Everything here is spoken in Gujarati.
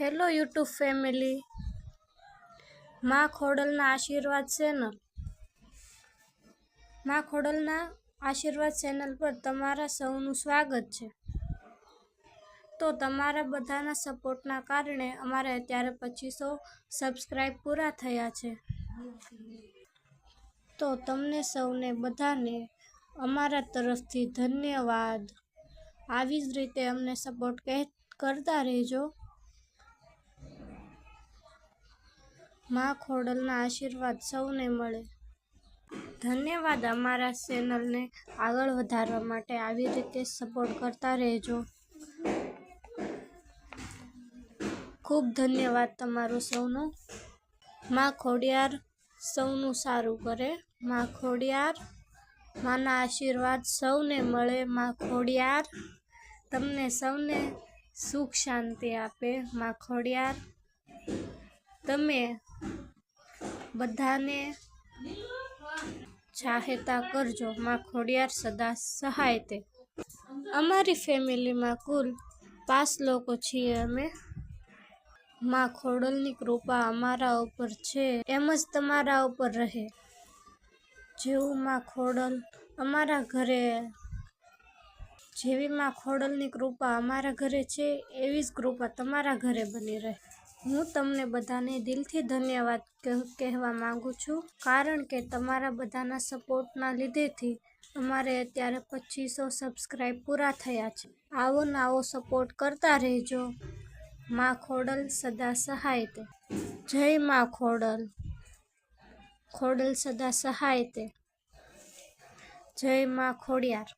Hello YouTube family. માં ખોડલના આશીર્વાદ ચેનલ. માં ખોડલના આશીર્વાદ ચેનલ પર તમારા સૌનું સ્વાગત છે. તો તમારા બધાના સપોર્ટના કારણે અમારે અત્યારે પચીસો સબસ્ક્રાઈબ પૂરા થયા છે. તો તમને સૌને બધાને અમારા તરફથી ધન્યવાદ. આવી જ રીતે અમને સપોર્ટ કરતા રહેજો. માં ખોડલના આશીર્વાદ સૌને મળે. ધન્યવાદ અમારા ચેનલને આગળ વધારવા માટે. આવી રીતે સપોર્ટ કરતા રહેજો. ખૂબ ધન્યવાદ તમારો સૌનું. માં ખોડિયાર સૌનું સારું કરે. માં ખોડિયાર માના આશીર્વાદ સૌને મળે. માં ખોડિયાર તમને સૌને સુખ શાંતિ આપે. માં ખોડિયાર તમે બધાને સહાયતા કરજો. માં ખોડિયાર સદા સહાય તે અમારી ફેમિલીમાં કુલ પાંચ લોકો છીએ અમે. માં ખોડલની કૃપા અમારા ઉપર છે. એમ જ તમારા ઉપર રહે. જેવું માં ખોડલ અમારા ઘરે, જેવી માં ખોડલની કૃપા અમારા ઘરે છે, એવી જ કૃપા તમારા ઘરે બની રહે. હું તમને બધાને દિલથી ધન્યવાદ કહ- કહેવા માગું છું. કારણ કે તમારા બધાના સપોર્ટના લીધેથી અમારે અત્યારે પચીસો સબસ્ક્રાઈબ પૂરા થયા છે. આવો ને આવો સપોર્ટ કરતા રહેજો. માં ખોડલ સદા સહાય તે જય માં ખોડલ. ખોડલ સદા સહાય તે જય માં ખોડિયાર.